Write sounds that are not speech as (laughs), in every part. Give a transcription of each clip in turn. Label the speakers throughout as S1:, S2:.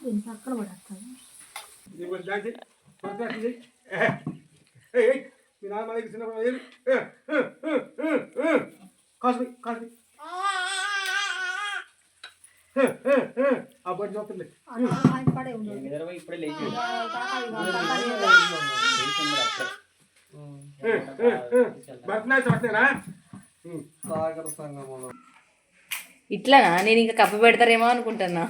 S1: దీని పక్కన పడేస్తాను
S2: మీ నాన్న మనకి చిన్నప్పుడు. కాసు కాసు. ఆ బట్టి చూస్తుంది
S3: ఇప్పుడే లేచి
S4: ఇట్లానా? నేను ఇంకా కప్పు పెడతారేమో అనుకుంటున్నా.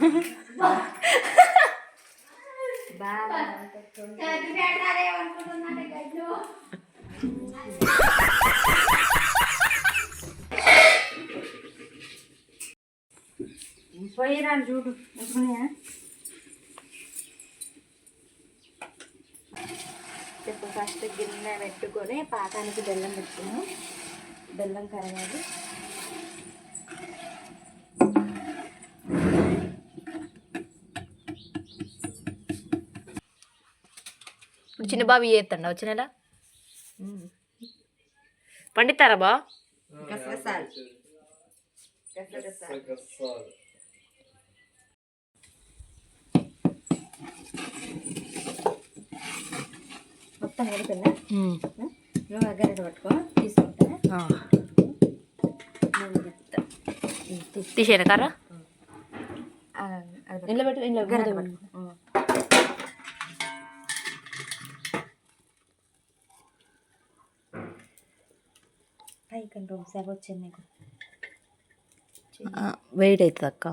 S1: పోయిరా చూడు.
S4: చెప్పు ఫస్ట్ గిన్నె పెట్టుకొని పాకానికి బెల్లం పెట్టుకున్నాం. బెల్లం కరగాలి. ఇప్పుడు చిన్న బాబు చేస్తాండ? వచ్చిన నెల పండిస్తారా బా
S5: గసగసాలు
S1: మొత్తం నువ్వు పట్టుకో తీసుకుంటా.
S4: తీసేనా కర్ర? ఇంట్లో పెట్టు ఇంట్లో
S1: గరిట పట్టుకో. పైకి సేపు వచ్చింది నీకు.
S4: వెయిట్ అవుతుంది అక్క.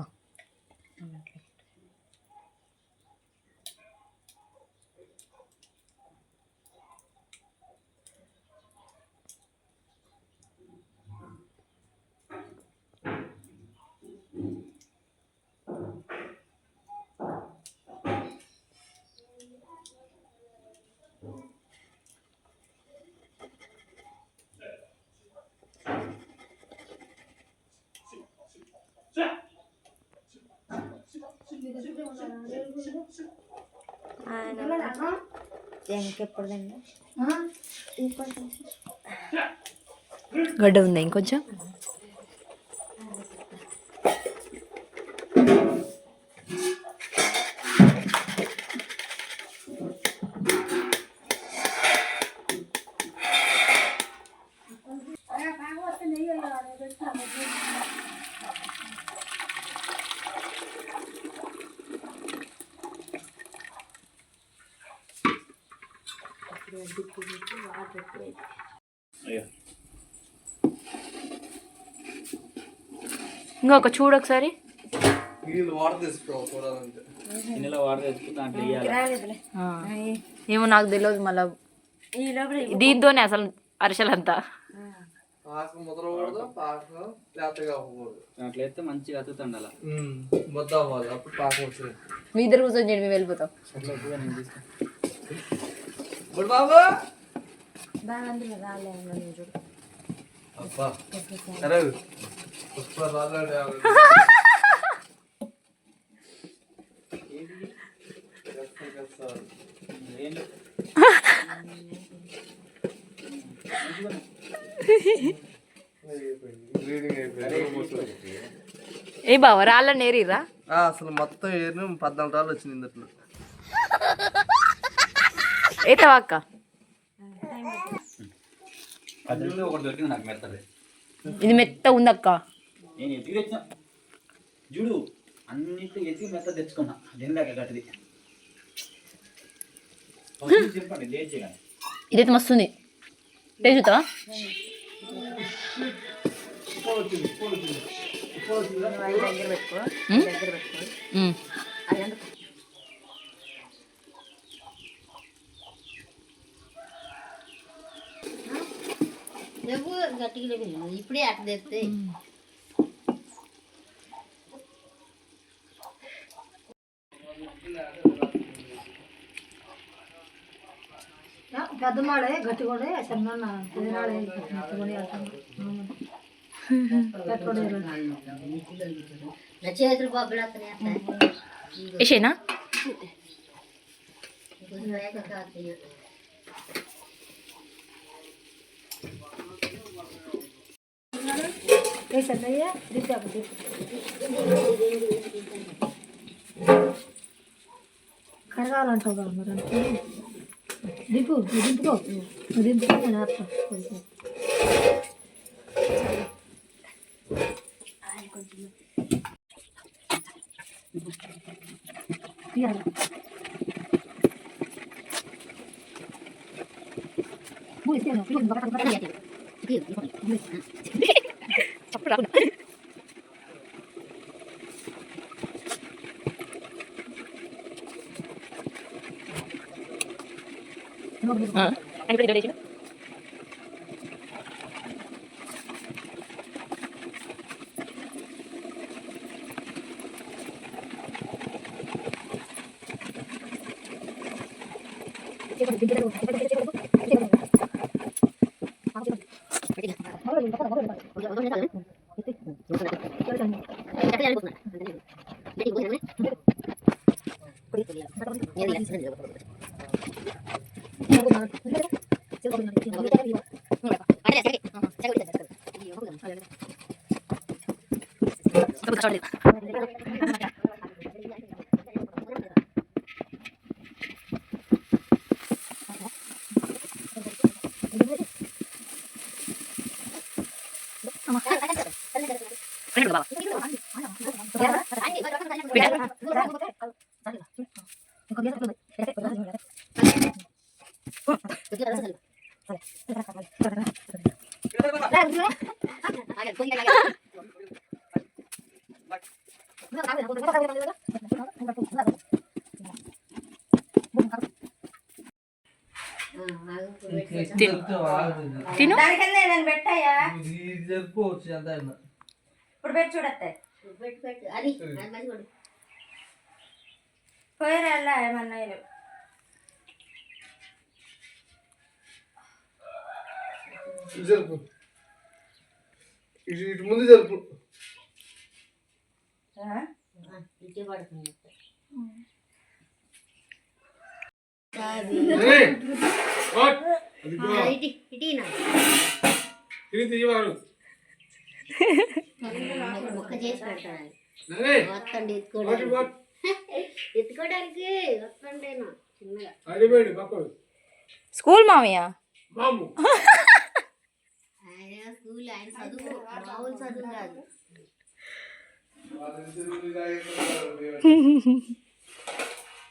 S1: ఇంకెప్పుడుదండి
S4: గడ్డ ఉందా ఇంకొంచెం? ఇంకొక చూడు ఒకసారి. ఏమో నాకు తెలియదు మళ్ళీ. దీంతోనే అసలు అరిసెలంతా.
S3: వేస్తే మంచిగా అలా.
S5: అప్పుడు పాకం
S4: మీ ఇద్దరు కూర్చొని చేయండి మేము వెళ్ళిపోతాం.
S5: బాబు!
S4: ఏ బావ రాళ్ళ నేరిరా?
S5: ఆ, అసలు మొత్తం ఏరిని పద్నాలుగు రాళ్ళు వచ్చింది ఇందులో
S4: ఏతావా అక్క? ఇది మెత్త ఉందక్క.
S3: నేను ఎతికి తెచ్చిన? చూడు అన్నింటికి ఎతికి మెత్త తెచ్చుకున్నా. దీనిలాగా గట్టిది. చెప్పండి లేట్ చేయగానే
S4: ఇదైతే మస్తుంది. టేస్ట్ చూస్తావా
S1: నువ్వు అవి దగ్గర పెట్టుకో
S4: ఉం?
S1: దగ్గర పెట్టుకో
S4: ఉమ్.
S1: అది ఎందుకు
S6: నువ్వు గట్టిగా లేవు ఇప్పుడే అట్ట తెస్తే
S1: గట్టిగొడే చిన్న తినాడే గట్టిగొడి పెట్టుకోడే
S6: నా చేతులు బొబ్బలు వస్తున్నాయి
S4: వేసేనా
S1: వేసన్నయ్య దిద్దాకు కడగాలంటావు కదా మరి అంటే దింపు నువ్వు దింపుకో నువ్వు దింపుకో నేను వేస్తా కొంచెం. తీయాలి. మూడు 어디 어디
S4: 해달래? Gracias. పెట్టాయా
S5: ఇది జరుపుకోవచ్చు ఎంత అయినా
S4: ఇప్పుడు పెట్టి చూడత్తాయి
S6: పెట్టు పెట్టు అది అది మంచిగా ఉండు.
S4: పోయారా ఏమన్నా ఇల్లు.
S2: ఇటు జరుపు ఇటు ఇటు ముందు జరుపు
S4: ఆ?
S6: ఆ, ఇటే పడుతుంది
S2: ఏయ్,
S6: ఎత్తుకోవడానికి. (laughs)
S4: స్కూల్ మామయ్య?
S6: స్కూల్ ఆయన చదువు. మామూలు చదువు కాదు. (laughs)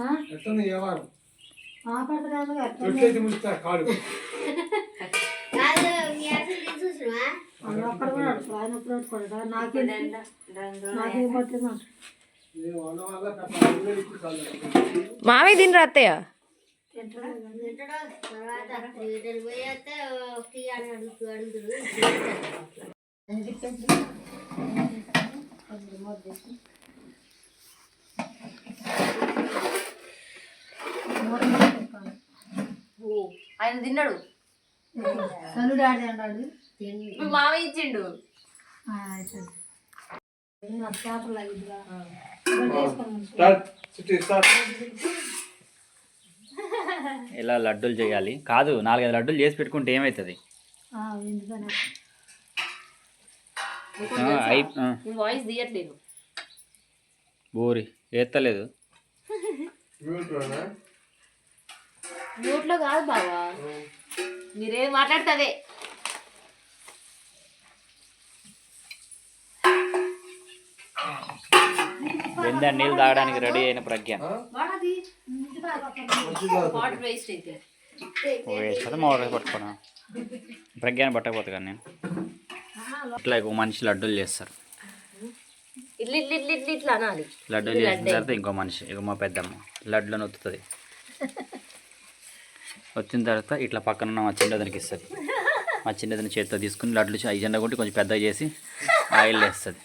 S1: ఆ?
S2: ఎట్లుంది వ్యవహారం?
S1: ఆ పడతాను
S2: తొట్టేసి ముంచుతా కాడు.
S6: కాదు మీ అసలు చూసినవా?
S1: అక్కడ కూడా అడుగు. ఆయన ఎప్పుడు అడుగుతాడు? నాకేం నాకేం పట్టిందా
S2: నేను అన్న వల్ల కట్ట ఇచ్చి చాలు
S4: మామయ్య తిని రాత్తయ్య
S6: వింటడో తర్వాత రిటర్న్ పోయాక ఫ్రీ అని అడుగుతూ అడుగుతుడు
S4: ఆయన తిన్నాడు
S1: సనుడు ఆడి అన్నాడు
S6: తిండి
S4: మామయ్య ఇచ్చిండు
S1: ఆ, అయితే. నేను ఆ చేపలు అయ్యిద్దిగా. గడ్డి వేసుకొని
S2: స్టార్ట్ సిటీ స్టార్ట్.
S3: ఇలా లడ్డూలు చేయాలి? కాదు నాలుగైదు లడ్డూలు చేసి పెట్టుకుంటే ఏమవుతుంది
S4: వాయిస్ తీయట్లేదు.
S3: బోరి ఎత్తలేదు
S4: నోట్లో కాదు బావా. మీరేం మాట్లాడుతుంది
S3: వెంద నీళ్ళు తాగడానికి రెడీ అయిన ప్రజ్ఞ. వేస్తుంది పట్టుకున్నా ప్రజ్ఞాన్ని పట్టకపోతే కానీ నేను. ఇట్లా ఒక మనిషి లడ్డూలు చేస్తారు. లడ్డూలు చేసిన తర్వాత ఇంకో మనిషి ఇక మా పెద్దమ్మ. లడ్డులను ఒత్తుతుంది వచ్చిన తర్వాత ఇట్లా పక్కన ఉన్న మా చిన్నదానికి ఇస్తుంది. మా చిన్నదిన చేతితో తీసుకుని లడ్లు ఐదు జెండా కొట్టి కొంచెం పెద్దగా చేసి ఆయిల్ వేస్తుంది.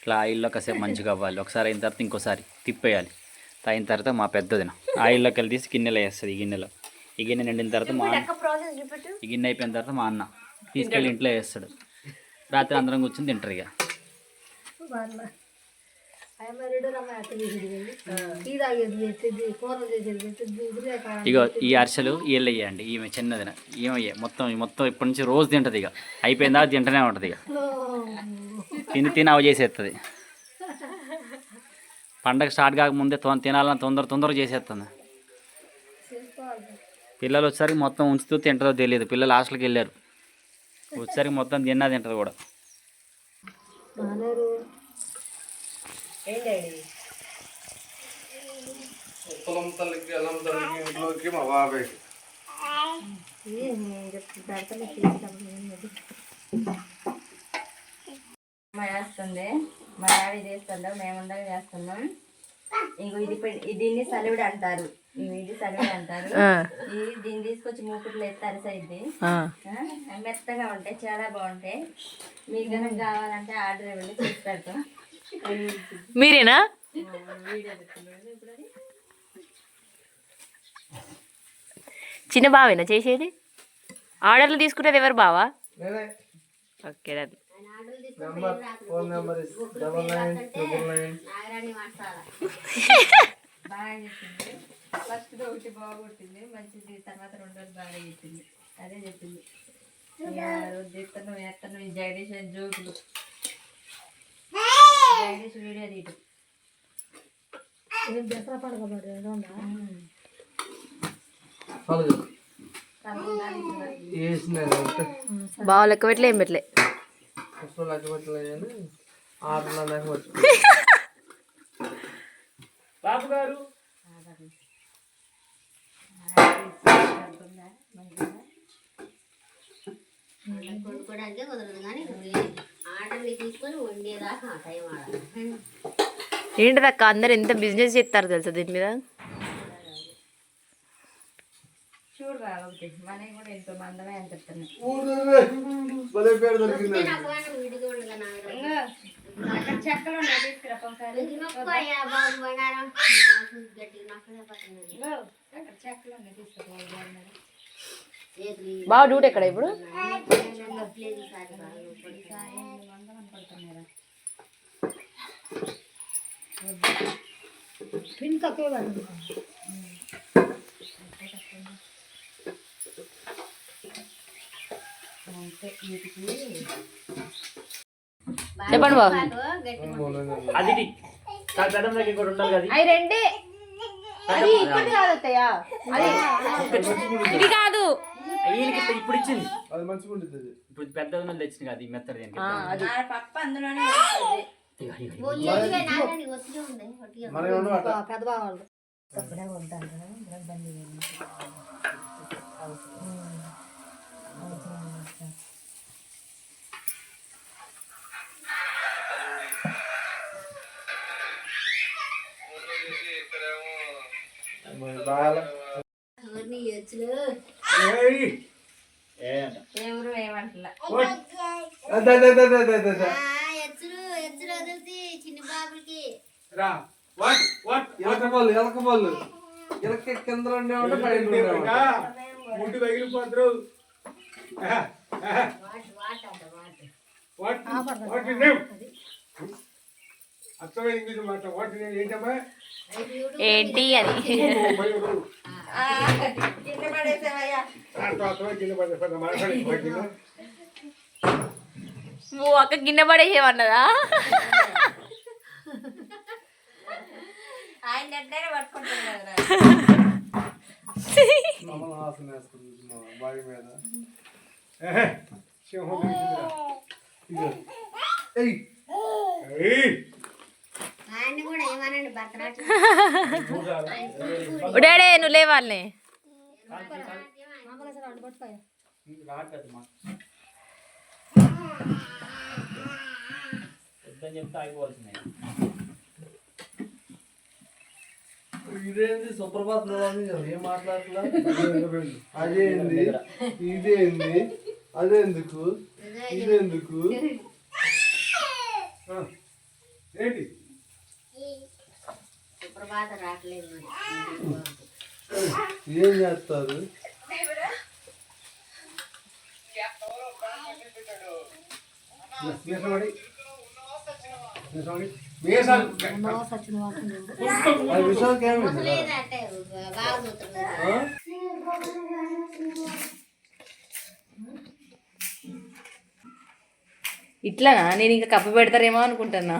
S3: ఇట్లా ఆయిల్లో కాసేపు మంచిగా అవ్వాలి. ఒకసారి అయిన తర్వాత ఇంకోసారి తిప్పేయాలి. అయిన తర్వాత మా పెద్దదిన ఆయిల్లోకి వెళ్ళి తీసి గిన్నెలో వేస్తుంది ఈ గిన్నెలో. ఈ గిన్నె నిండిన తర్వాత మా అన్న ఈ గిన్నె అయిపోయిన తర్వాత మా అన్న తీసుకెళ్ళి ఇంట్లో వేస్తాడు. రాత్రి అందరం కూర్చొని తింటారు ఇక ఇగో ఈ అరిసెలు వీళ్ళు వేయండి ఈమె చిన్నదిన. ఈమె మొత్తం మొత్తం ఇప్పటి నుంచి రోజు తింటుంది ఇక అయిపోయిందా తింటనే ఉంటుంది ఇక తిని తిని అవి చేసేస్తుంది పండగ స్టార్ట్ కాకముందే తొందర తినాలని తొందర తొందర చేసేస్తుంది పిల్లలు వచ్చేసరికి మొత్తం ఉంచుతూ తింటుందో తెలియదు. పిల్లలు హాస్టల్కి వెళ్ళారు. వచ్చేసరికి మొత్తం తిన్నా తింటది కూడా.
S4: ఏం డాడీ?
S5: పొలం తల్లికి అల్లం తల్లికి ఇంట్లోకి మా
S4: మా చేస్తుంది మా డాడీ చేస్తుండవు మేము ఉండగా చేస్తున్నాం. ఇంకో ఇది దీన్ని సలివిడి అంటారు. ఇది సలివిడి అంటారు. ఇది దీన్ని తీసుకొచ్చి మూకుట్లో ఎత్తి అరిసైద్ది. ఆ, మెత్తగా ఉంటాయి చాలా బాగుంటాయి. మీకు కనుక కావాలంటే ఆర్డర్ ఇవ్వండి చేసి పెడతాం.
S7: మీరేనా? చిన్న బావేనా చేసేది? ఆర్డర్లు తీసుకునేది ఎవరు బావా? ఓకే అది
S4: ఫస్ట్ ఒకటి బాగుంటుంది మంచిది తర్వాత రెండోది బాగా చెప్పింది. అదే జోకులు. జగదీష్ వీడియో తీయటం.
S1: ఏం దసరా పండుగ మరి?
S7: లెక్క పెట్టలే ఏం పెట్టలే.
S3: బాబు గారు.
S6: కుదరదు కానీ ఆర్డర్ని తీసుకొని వండేదాకా ఆ టైం ఆడాలి
S7: ఏంటిదక్క? అందరు ఎంత బిజినెస్ చేస్తారు తెలుసా దీని మీద?
S4: చూడు రా ఒకటి. మనకి కూడా ఎంతో మందమే చెక్కలు చెక్కలు ఉన్నాయి తీసుకురా
S7: బావ డ్యూటీ ఎక్కడ ఇప్పుడు? చెప్పండి
S6: గట్టిగా
S3: అది.
S7: అవి రెండే. అది కాదు అత్తయ్య అది. ఇది కాదు.
S3: ఈయనకి ఇప్పుడు- ఇప్పుడు ఇచ్చింది.
S5: అది మంచిగా ఉంటుంది అది.
S3: ఇప్పుడు పెద్ద ఉన్నది తెచ్చింది కదా ఈ మెత్తడి దీనికి.
S4: ఆ పప్పు అందులోనే వేస్తుంది.
S3: ఇగో,
S5: మన
S1: పెద్ద బావాళ్ళు
S5: బాగా
S4: ఎవరు ఏమంటలా?
S6: ఎచ్చులు ఎచ్చులు వదిలితే చిన్న బాబులకి.
S2: రా. వాట్ వాట్
S5: ఎలక పళ్ళు ఎలక కింద ఉండేవాడు పైన
S2: ముట్టు పగిలిపోతారు.
S6: వాట్ వాట్ అంట వాట్?
S2: వాట్ వాట్ నేమ్ అర్థమైన ఇంగ్లీష్ మాట వాట్ ఏంటమ్మా?
S7: ఏంటి అది?
S4: కింద పడేసావయ్యా.
S2: కింద మాట్లాడి
S7: ఓ అక్క గిన్నె పడేసేమన్నదా
S4: ఆయన
S2: సింహం
S7: డాడీ నువ్వు
S3: ఆగిపోవాల్సిందే
S5: ఇదేంది సుప్రభాత్ ఏం మాట్లాడట్లా అదేంది? ఇదేంది? అదెందుకు? ఇదెందుకు.
S2: ఏంటి?
S6: సుప్రభాతం రావట్లేదు
S5: ఏం చేస్తారు?
S7: ఇట్లానా? నేను ఇంకా కప్ప పెడతారేమో అనుకుంటున్నా.